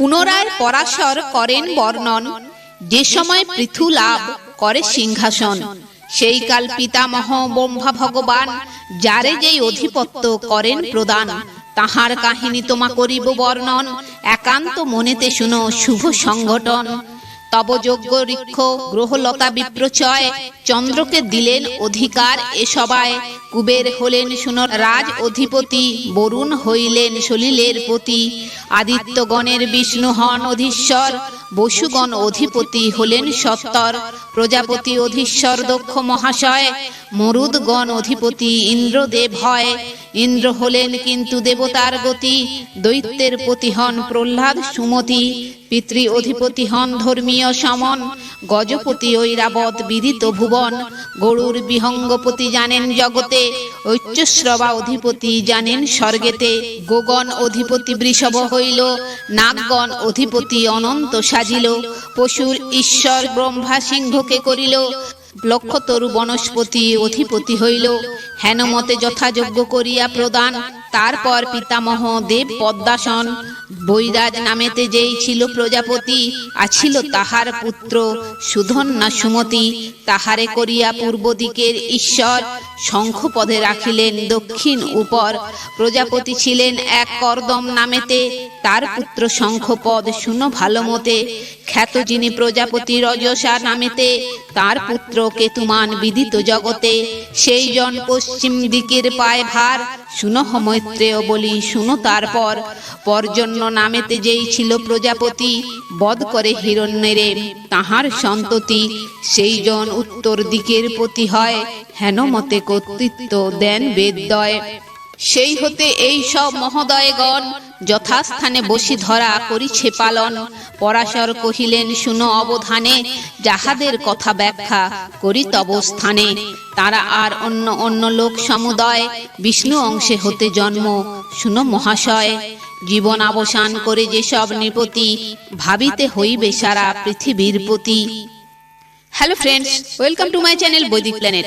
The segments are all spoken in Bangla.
পুনরায় পরাশর করেন বর্ণন। যে সময় পৃথু লাভ করে সিংহাসন, সেই কাল পিতামহ ব্রহ্মা ভগবান, যারে যেই অধিপত্য করেন প্রদান, তাহার কাহিনী তোমা করিব বর্ণন। একান্ত মনেতে শুনো শুভ সংগঠন। তব যোগ্য ঋক্ষ, গ্রহলতা বিপ্রচয়, চন্দ্রকে দিলেন অধিকার এ সবায়। কুবের হলেন শুন রাজ অধিপতি, বরুণ হইলেন সলিলের পতি। আদিত্যগণের বিষ্ণু হন অধীশ্বর, বসুগণ অধিপতি হলেন সত্তর। প্রজাপতি অধীশ্বর দক্ষ মহাশয়, মরুদগণ অধিপতি ইন্দ্রদেব হয়। ইন্দ্র হলেন কিন্তু দেবতার গতি, দৈত্যের পতি হন প্রহ্লাদ সুমতি। পিতৃ অধিপতি হন ধর্মীয় সমন, গজপতি ঐরাবত বিদিত ভুবন, গরুর বিহঙ্গপতি জানেন জগতে ঐচ্যশ্রবা অধিপতি জানেন স্বর্গেতে গোগণ অধিপতি বৃষভ হইল, নাগগণ অধিপতি অনন্ত সাজিল, পশুর ঈশ্বর ব্রহ্মা সিংহকে করিল, লক্ষতরু বনস্পতি অধিপতি হইল, হেনমতে যথাযোগ্য করিয়া প্রদান তারপর পিতামহ দেব পদ্মাসন। বৈরাজ নামেতে যেই ছিল প্রজাপতি, আছিল তাহার পুত্র সুধন্যা সুমতি। তাহারে করিয়া পূর্ব দিকের ঈশ্বর শঙ্খপদে রাখিলেন দক্ষিণ উপর। প্রজাপতি ছিলেন এক করদম নামেতে তার পুত্র শঙ্খপদ শুনো ভালো মতে। খ্যাত যিনি প্রজাপতি রজসা নামেতে, তার পুত্র কেতুমান বিদিত জগতে। সেই জন পশ্চিম দিকের পায় ভার, শুনো মৈত্রেয় বলি, শুনো তারপর। পর্জন্য নামেতে যেই ছিল প্রজাপতি, বধ করে হিরণ্যেরে তাহার সন্ততি। সেই জন উত্তর দিকের পতি হয় হেনমতে কর্তৃত্ব দেন বেদয় সেই হতে এই সব মহোদয়গণ যথাস্থানে বসি ধরা করিছে পালন। পরাশর কহিলেন শুনো অবধানে যাহাদের কথা ব্যাখ্যা করি তব স্থানে। তারা আর অন্য অন্য লোক সমুদয় বিষ্ণু অংশে হতে জন্ম। শুনো মহাশয় জীবন অবসান করে যেসব নৃপতি ভাবিতে হইবে সারা পৃথিবীর প্রতি। Hello friends welcome to my channel Vedic Planet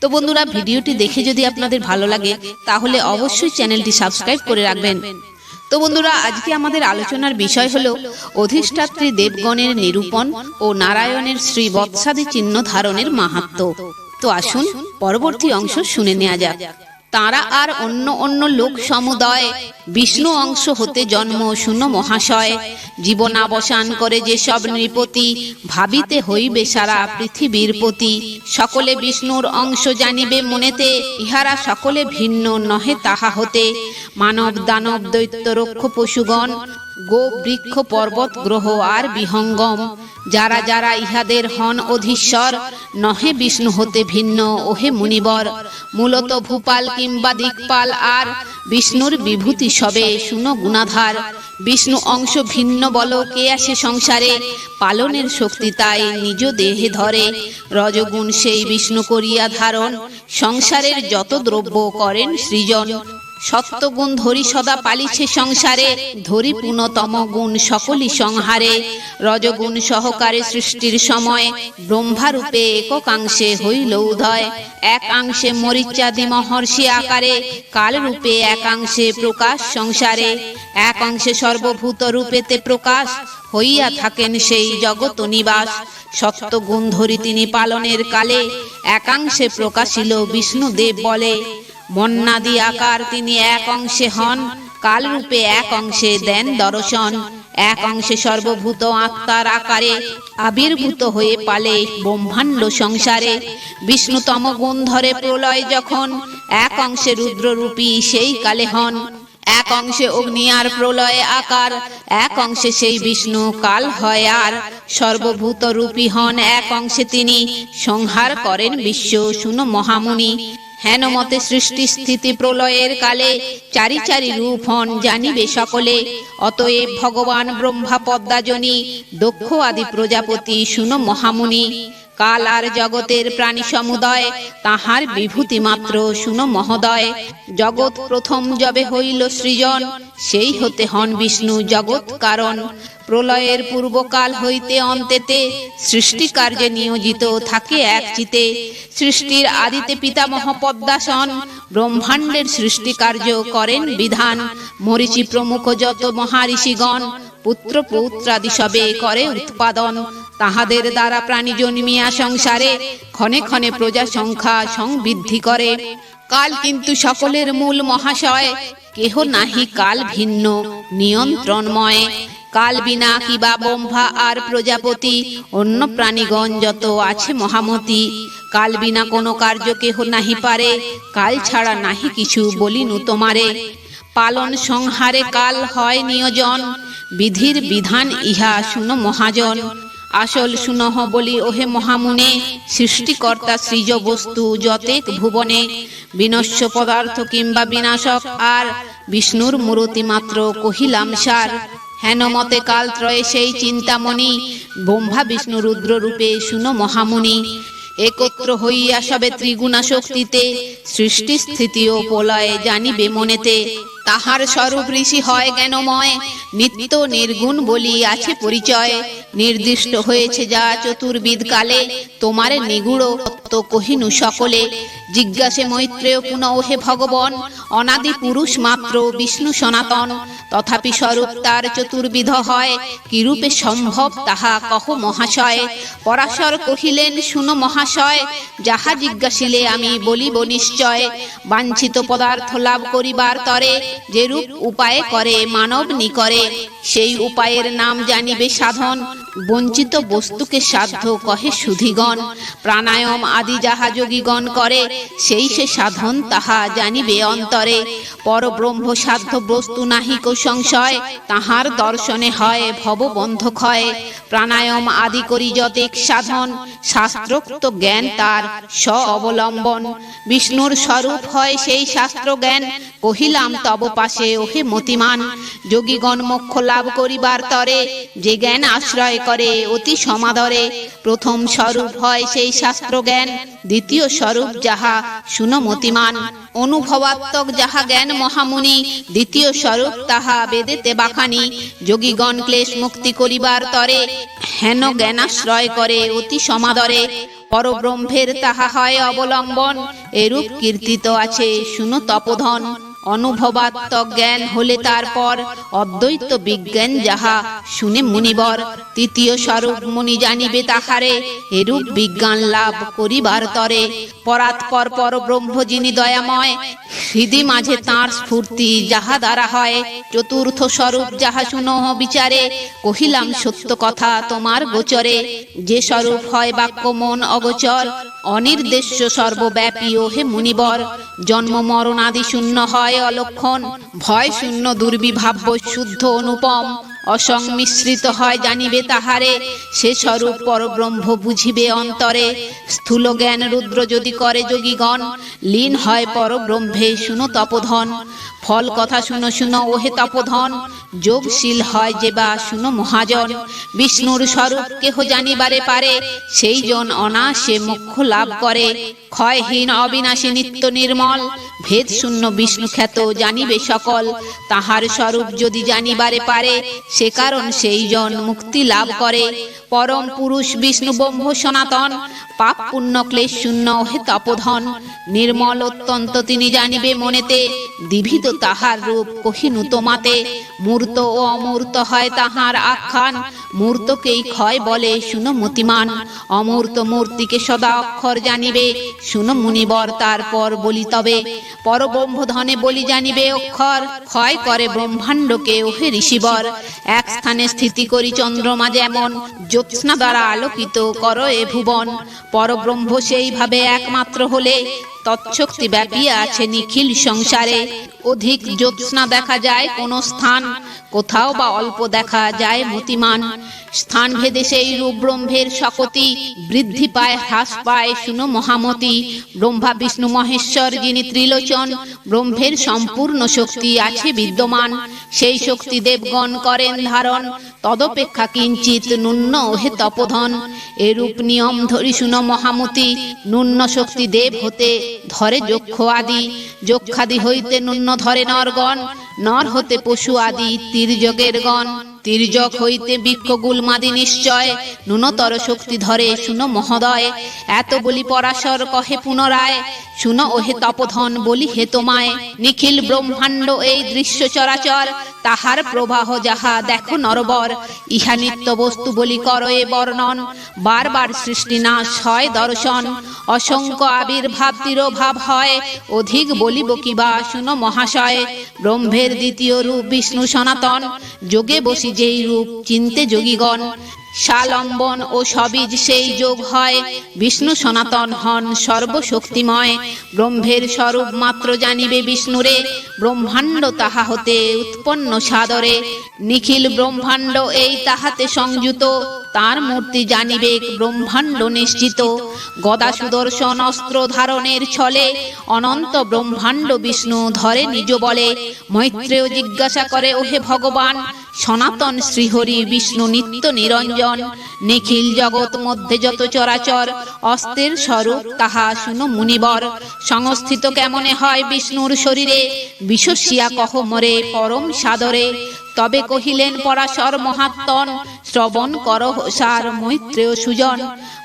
তো বন্ধুরা, ভিডিওটি দেখে যদি আপনাদের ভালো লাগে, তাহলে অবশ্যই চ্যানেলটি সাবস্ক্রাইব করে রাখবেন। তো বন্ধুরা, আজকে আমাদের আলোচনার বিষয় হলো, অধিষ্ঠাত্রী দেবগণের নিরূপণ ও নারায়ণের শ্রী বৎসাদি চিহ্ন ধারণের মাহাত্ম। তো আসুন, পরবর্তী অংশ শুনে নেওয়া যাক। তারা আর অন্য অন্য লোক সমুদয় বিষ্ণু অংশ হতে জন্ম শূন্য মহাশয়। জীবনাবসান করে যে সব নৃপতি ভাবিতে হইবে সারা পৃথিবীর প্রতি, সকলে বিষ্ণুর অংশ জানিবে মনেতে, ইহারা সকলে ভিন্ন নহে তাহা হতে। মানব দানব দৈত্য রক্ষ পশুগণ গো বৃক্ষ পর্বত গ্রহ আর বিহঙ্গম, যারা যারা ইহাদের হন অধীশ্বর, নহে বিষ্ণু হতে ভিন্ন, ওহে মুনিবর। মূলত ভূপাল কিংবা দিকপাল আর বিষ্ণুর বিভূতি সবে, শুনো গুণাধার। বিষ্ণু অংশ ভিন্ন বল, কে আসে সংসারে? পালনের শক্তি তাই নিজ দেহে ধরে। রজগুণ সেই বিষ্ণু করিয়া ধারণ, সংসারের যত দ্রব্য করেন সৃজন। সত্যগুণ ধরি সদা পালিছে সংসারে, ধরি পুনতম গুণ সকলই সংহারে। রজগুণ সহকারে সৃষ্টির সময়, ব্রহ্মারূপে এককাংশে হইল উদয়। একাংশে মরিচাদি মহর্ষি আকারে, কালরূপে একাংশে প্রকাশ সংসারে। একাংশে সর্বভূত রূপেতে প্রকাশ হইয়া থাকেন সেই জগত নিবাস। সত্যগুণ ধরি তিনি পালনের কালে একাংশে প্রকাশিল বিষ্ণুদেব বলে। মন্নাদি আকার তিনি এক অংশে হন, কালরূপে এক অংশে দেন দর্শন, এক অংশে সর্বভূত আত্মার আকারে আবির্ভূত হয়ে পালে ব্রহ্মাণ্ড সংসারে। বিষ্ণুতম গুণ ধরে প্রলয় যখন, এক অংশে রুদ্ররূপী সেই কালে হন, এক অংশে অগ্নি আর প্রলয়ে আকার, এক অংশে সেই বিষ্ণু কাল হয় আর। সর্বভূত রূপী হন, এক অংশে তিনি, সংহার করেন বিশ্ব শুনো মহামুনি। হেন মতে সৃষ্টি স্থিতি প্রলয়ের কালে চারি চারি রূপ হন, জানিবে সকলে। অতএব ভগবান ব্রহ্মা পদ্মাজনী, দক্ষ আদি প্রজাপতি, শুনো মহামুনি। কাল আর জগতের প্রাণী সমুদয়, তাহার বিভূতি মাত্র শুনো মহোদয়। জগৎ প্রথম যবে হইল সৃজন, সেই হতে হন বিষ্ণু জগৎ কারণ। প্রলয়ের পূর্বকাল হইতে অন্তেতে সৃষ্টি কার্যে নিয়োজিত থাকে এক চিতে। সৃষ্টির আদিতে পিতামহ পদ্মাসন, ব্রহ্মাণ্ডের সৃষ্টি কার্য করেন বিধান। মরিচি প্রমুখ যত মহারিষিগণ পুত্র পৌত্রাদি সবে করে উৎপাদন। তাহাদের দ্বারা প্রাণী জন্মিয়া সংসারে ক্ষণে ক্ষণে প্রজা সংখ্যা সংবৃদ্ধি করে। কাল কিন্তু সকলের মূল মহাশয়, কেহ নাহি কাল ভিন্ন, নিয়ন্ত্রণময়। কাল বিনা কিবা ব্রহ্মা আর প্রজাপতি, অন্য প্রাণীগণ যত আছে মহামতি। কাল বিনা কোনো কার্য কেহ নাহি পারে, কাল ছাড়া নাহি কিছু বলিনু তোমারে। পালন সংহারে কাল হয় নিয়োজন, বিধির বিধান ইহা শুনো মহাজন। আসল শুনহ বলি, ওহে মহামুনে, সৃষ্টিকর্তা সৃজ বস্তু যতেক ভুবনে বিনশ্য পদার্থ কিংবা বিনাশক, আর বিষ্ণুর মূরতি মাত্র কহিলাম, সার। হেন মতে কাল ত্রয়ে সেই চিন্তামণি, ব্রহ্মা, বিষ্ণু, রুদ্র রূপে শুনো মহামুনি। একত্র হইয়া সবে ত্রিগুণা শক্তিতে সৃষ্টি স্থিতি ও প্রলয়ে জানিবে মনেতে। তাহার স্বরূপ ঋষি হয় জ্ঞানময়। নিত্য নির্গুণ বলি আছে পরিচয়। নির্দিষ্ট হয়েছে যা চতুর্বিদ কালে তোমার নিগুড় তো কহিনু সকলে। জিজ্ঞাসে মৈত্রেয় পুনঃ ভগবান, অনাদি পুরুষ মাত্র বিষ্ণু সনাতন। তথাপি স্বরূপ তার চতুর্বিধ হয়। কিরূপে সম্ভব তাহা কহ মহাশয়। পরাশর কহিলেন, শুনো মহাশয়, যাহা জিজ্ঞাসিলে আমি বলিব নিশ্চয়। বাঞ্ছিত পদার্থ লাভ করিবার তরে যেরূপ উপায়ে করে মানব নিকরে। সেই উপায়ের নাম জানিবে সাধন। বঞ্চিত বস্তুকে সাধ্য কহে সুধিগণ। প্রাণায়াম আদি যাহা যোগীগণ করে, সেই সে সাধন তাহা জানিবে অন্তরে। পরব্রহ্ম সাধ্য বস্তু নাহিক সংশয়, তাহার দর্শনে হয় ভব ভববন্ধ ক্ষয় প্রাণায়াম আদি করি যতেক সাধন, শাস্ত্রোক্ত জ্ঞান তার স্ব অবলম্বন বিষ্ণুর স্বরূপ হয় সেই শাস্ত্র জ্ঞান কহিলাম তব পাশে ওহে মতিমান। যোগীগণ মোক্ষ লাভ করিবার তরে যে জ্ঞান আশ্রয় করে অতি সমাদরে। প্রথম স্বরূপ হয় সেই শাস্ত্র জ্ঞান দ্বিতীয় স্বরূপ যাহা সুনমতিমান, অনুভবাত্মক যাহা জ্ঞান মহামুনি, দ্বিতীয় স্বরূপ তাহা বেদেতে বাখানি যোগীগণ ক্লেশ মুক্তি করিবার তরে হেন জ্ঞানাশ্রয় করে অতি সমাদরে। পরব্রহ্মের তাহা হয় অবলম্বন, এরূপ কীর্তিত আছে শুনো তপধন। অনুভবাত্মক জ্ঞান হলে তারপর অদ্বৈত বিজ্ঞান যাহা শুনে মুনিবর, তৃতীয় স্বরূপ মুনি জানিবে তাহারে, এরূপ বিজ্ঞান লাভ করিবার তরে পরাৎপর পর ব্রহ্ম যিনি দয়াময়। হৃদি মাঝে তাঁর স্ফূর্তি যাহা দ্বারা হয়, চতুর্থ স্বরূপ যাহা শুনহ বিচারে, কহিলাম সত্য কথা তোমার গোচরে, যে স্বরূপ হয় বাক্য মন অগোচর, অনির্দেশ্য সর্বব্যাপী ও হে মুনিবর, জন্ম মরণ আদি শূন্য হয় অলক্ষণ। ভয় শূন্য, দুর্বিভাব্য, শুদ্ধ অনুপম। অসংমিশ্রিত হয় জানিবে তাহারে। সে স্বরূপ পরব্রহ্ম বুঝিবে অন্তরে। স্থূল জ্ঞান রুদ্র যদি করে যোগীগণ, লীন হয় পরব্রহ্মে, শুনো তপধন। ফল কথা শুনো শুনো, ওহে তপধন। যোগশীল হয় যে বা, শুনো মহাজন। বিষ্ণুর স্বরূপ কেহ জানিবারে পারে সেই জন অনাসে মোক্ষ লাভ করে। ক্ষয়হীন, অবিনাশী, নিত্য নির্মল, ভেদ শূন্য বিষ্ণু খ্যাত জানিবে সকল। তাহার স্বরূপ যদি জানিবারে পারে, সে কারণ সেই জন মুক্তি লাভ করে। পরম পুরুষ বিষ্ণু ব্রহ্ম সনাতন, পাপ পুণ্য ক্লেশ শূন্য হে তপধন। নির্মল অত্যন্ত তিনি জানিবে মনেতে, দিভিত তাহার রূপ কহিনু তোমাতে। মূর্ত ও অমূর্ত হয় তাহার আখ্যান। মূর্তকেই ক্ষয় বলে শুনো মতিমান। অমূর্ত মূর্তিকে সদা অক্ষর জানিবে। শুনো মুনিবর তারপর বলি তবে। পরব্রহ্ম ধনে বলি জানিবে অক্ষর। ক্ষয় করে ব্রহ্মাণ্ডকে ওহে ঋষিবর। এক স্থানে স্থিতি করি চন্দ্রমা যেমন। জ্যোৎস্না দ্বারা আলোকিত কর এ ভুবন। পরব্রহ্ম সেইভাবে একমাত্র হলে তৎশক্তি ব্যাপিয়া আছে নিখিল সংসারে। অধিক জ্যোৎস্না দেখা যায় কোন স্থান, কোথাও বা অল্প দেখা যায় মতিমান। স্থান ভেদে সেই রূপ ব্রহ্মের শকতি, বৃদ্ধি পায়, হ্রাস পায় শুনো মহামতি। ব্রহ্মা, বিষ্ণু, মহেশ্বর যিনি ত্রিলোচন, ব্রহ্মের সম্পূর্ণ শক্তি আছে বিদ্যমান। সেই শক্তি দেবগণ করেন ধারণ তদপেক্ষা কিঞ্চিত নূন্য হে তপধন এরূপ নিয়ম ধরি শুন মহামতি নূন্য শক্তি দেব হতে ধরে যক্ষ আদি যক্ষাদি হইতে নূন্য ধরে নরগণ। নর হতে পশু আদি তীর্যকের গণ। তীর্যক হইতে বৃক্ষগুলমাদি নিশ্চয়। ন্যূনতর শক্তি ধরে, শুনো মহোদয়। এত বলি পরাশর কহে পুনরায়। শুনো ওহে তপধন, বলি হে তোমায়। নিখিল ব্রহ্মাণ্ড এই দৃশ্য চরাচর। তাহার প্রবাহ যাহা দেখো নরবর, ইহা নিত্য বস্তু বলি কর এ বর্ণন। বারবার সৃষ্টি নাশ হয় দর্শন। অসংখ্য আবির্ভাব তিরোভাব হয়। অধিক বলিব কিবা শুনো মহাশয়। ব্রহ্মের দ্বিতীয় রূপ বিষ্ণু সনাতন। যোগে বসি যেই রূপ, চিনতে যোগীগণ। শালম্বন ও সবীজ সেই যোগ হয়। বিষ্ণু সনাতন হন সর্বশক্তিময়। ব্রহ্মের স্বরূপ মাত্র জানিবে বিষ্ণুরে। ব্রহ্মাণ্ড তাহা হতে উৎপন্ন সাদরে। নিখিল ব্রহ্মাণ্ড এই তাহাতে সংযুত। তার মূর্তি জানিবে ব্রহ্মাণ্ড নিশ্চিত। গদা সুদর্শন অস্ত্র ধারণের ছলে অনন্ত ব্রহ্মাণ্ড বিষ্ণু ধরে নিজ বলে, মৈত্রেয় জিজ্ঞাসা করে, ওহে ভগবান, সনাতন শ্রীহরি বিষ্ণু নিত্য নিরঞ্জন, নিখিল জগৎ মধ্যে যত চরাচর অস্ত্রের স্বরূপ তাহা শুনো মুনিবর, সংস্থিত কেমনে হয় বিষ্ণুর শরীরে? বিশ্বসিয়া কহ মরে পরম সাদরে। তবে কহিলেন পরাশর মহাত্মন শ্রবণ কর, সার মৈত্রেয় সুজন।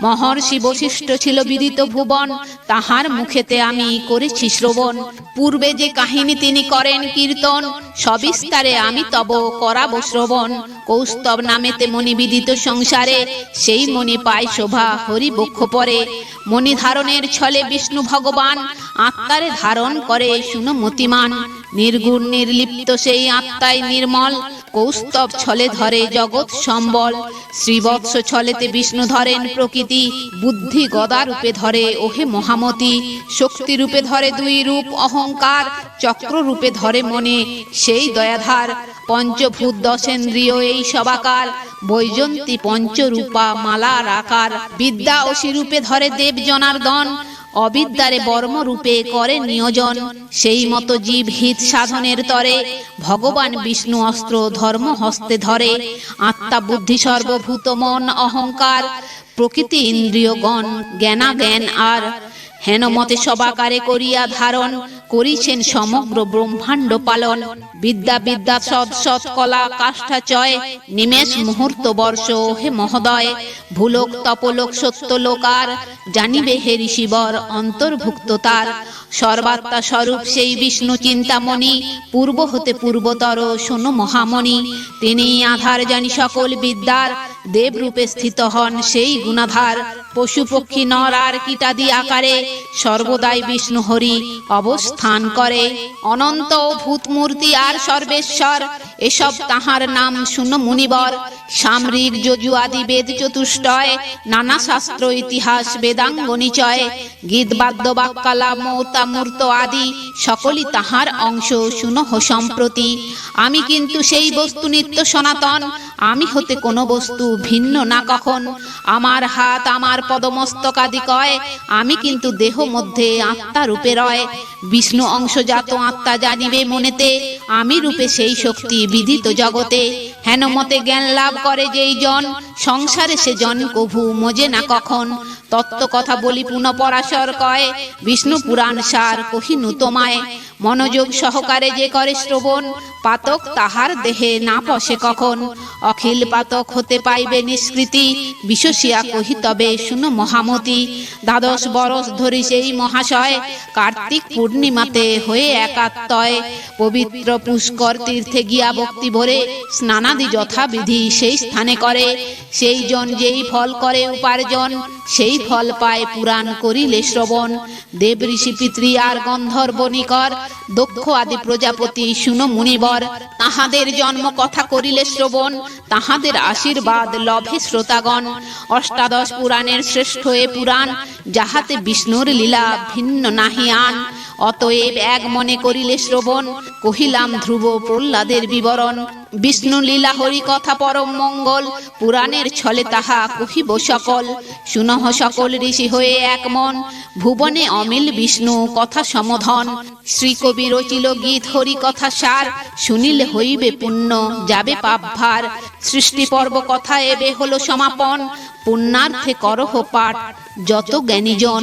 মহর্ষি বশিষ্ঠ ছিল বিদিত ভুবন, তাহার মুখেতে আমি করেছি শ্রবণ। পূর্বে যে কাহিনী তিনি করেন কীর্তন, সবিস্তারে আমি তব করাব শ্রবণ। কৌস্তব নামেতে মণি বিদিত সংসারে, সেই মণি পায় শোভা হরি বক্ষ পরে। মণি ধারণের ছলে বিষ্ণু ভগবান, আত্মারে ধারণ করে শুনো মতিমান। নির্গুণ, নির্লিপ্ত সেই আত্মায় নির্মল। কৌস্তব ছলে ধরে জগৎ সম্বল। শ্রীবৎস ছলেতে বিষ্ণু ধরেন প্রকৃতি। বুদ্ধি গদা রূপে ধরে ওহে মহামতি। শক্তি রূপে ধরে দুই রূপ অহংকার। চক্র রূপে ধরে মনে সেই দয়াধার। পঞ্চভূত দশেন্দ্রিয় এই সবাকার। বৈজন্তী পঞ্চরূপা মালার আকার। বিদ্যা ও রূপে ধরে দেব জনার্দন অবিদ্যারে বর্ম রূপে করে নিয়োজন। সেই মতো জীব হিত সাধনের তরে ভগবান বিষ্ণু অস্ত্র ধর্ম হস্তে ধরে। আত্মা বুদ্ধি সর্বভূত মন অহংকার, প্রকৃতি ইন্দ্রিয়গণ জ্ঞানা জ্ঞান আর হেনমতে সবাকারে করিয়া ধারণ করিছেন সমগ্র ব্রহ্মাণ্ড পালন। বিদ্যা বিদ্যা সৎ সৎ কলা কাষ্ঠা চয়, নিমেষ মুহূর্ত বর্ষ হে মহোদয়। ভুলোক তপলোক সত্যলোক আর জানিবে হে ঋষিবর অন্তর্ভুক্ত তার। সর্বাত্মা স্বরূপ সেই বিষ্ণু চিন্তামণি, পূর্ব হতে পূর্বতর শোনো মহামণি। তিনি আধার জানি সকল বিদ্যার, দেবরূপে স্থিত হন সেই গুণাধার। পশু পক্ষী নর আর কীটাদি আকারে সর্বদাই বিষ্ণু হরি অবস্থান করে। অনন্ত ও ভূত মূর্তি আর সর্বেশ্বর, এসব তাহার নাম শুনো মুনিবর। সামরিক যজু আদি বেদ চতুষ্টয়, নানা শাস্ত্র ইতিহাস বেদাঙ্গ নিচয়। গীত, বাদ্য, বাক্যালা, মৌতা, মূর্ত আদি সকলই তাহার অংশ শুনো হো সম্প্রতি। আমি কিন্তু সেই বস্তু নিত্য সনাতন, আমি হতে কোনো বস্তু ভিন্ন না কখন। আমার হাত, আমার পদমস্তক আদি কয় আমি কিন্তু দেহ মধ্যে আত্মা রূপে রয়। বিষ্ণু অংশজাত আত্মা জানিবে মনেতে, আমি রূপে সেই শক্তি বিদিত জগতে। হেন মতে জ্ঞান লাভ করে যেই জন, সংসারে সে জন কভু মজে না কখন। তত্ত্ব কথা বলি পুনঃ পরাশর কয়, বিষ্ণু পুরাণ সার কহিনু তোমায়। মনোযোগ সহকারে যে করে শ্রবণ, পাতক তাহার দেহে না পশে কখন। অখিল পাতক হতে পাইবে নিষ্কৃতি বিশ্বসিয়া কহি তবে শুনো মহামতি। দ্বাদশ বরস ধরি সেই মহাশয়। কার্তিক পূর্ণিমাতে হয়ে একাত্তয়। পবিত্র পুষ্কর তীর্থে গিয়া ভক্তি ভরে স্নানাদি যথাবিধি সেই স্থানে করে। সেই জন যেই ফল করে উপার্জন, সেই ফল পায় পুরাণ করিলে শ্রবণ। দেব ঋষি পিতৃ আর গন্ধর্ব নিকর দক্ষ আদি প্রজাপতি শুনো মুনিবর তাহাদের জন্ম কথা করিলে শ্রবণ, তাহাদের আশীর্বাদ লভে শ্রোতাগণ। অষ্টাদশ পুরাণের শ্রেষ্ঠ এ পুরাণ, যাহাতে বিষ্ণুর লীলা ভিন্ন নাহি আন। অতএব এক মনে করিলে শ্রবণ, কহিলাম ধ্রুব প্রহ্লাদের বিবরণ। বিষ্ণু লীলা হরি কথা পরম মঙ্গল, পুরাণের ছলে তাহা কহিব সকল। শুনহ সকল ঋষি হয়ে এক মন, ভুবনে অমিল বিষ্ণু কথা সমধন। শ্রীকবি রচিল গীত হরি কথা সার, শুনিলে হইবে পুণ্য, যাবে পাপ ভার। সৃষ্টি পর্ব কথা এবে হলো সমাপন, পুণ্যার্থে করহ পাঠ, যত জ্ঞানীজন।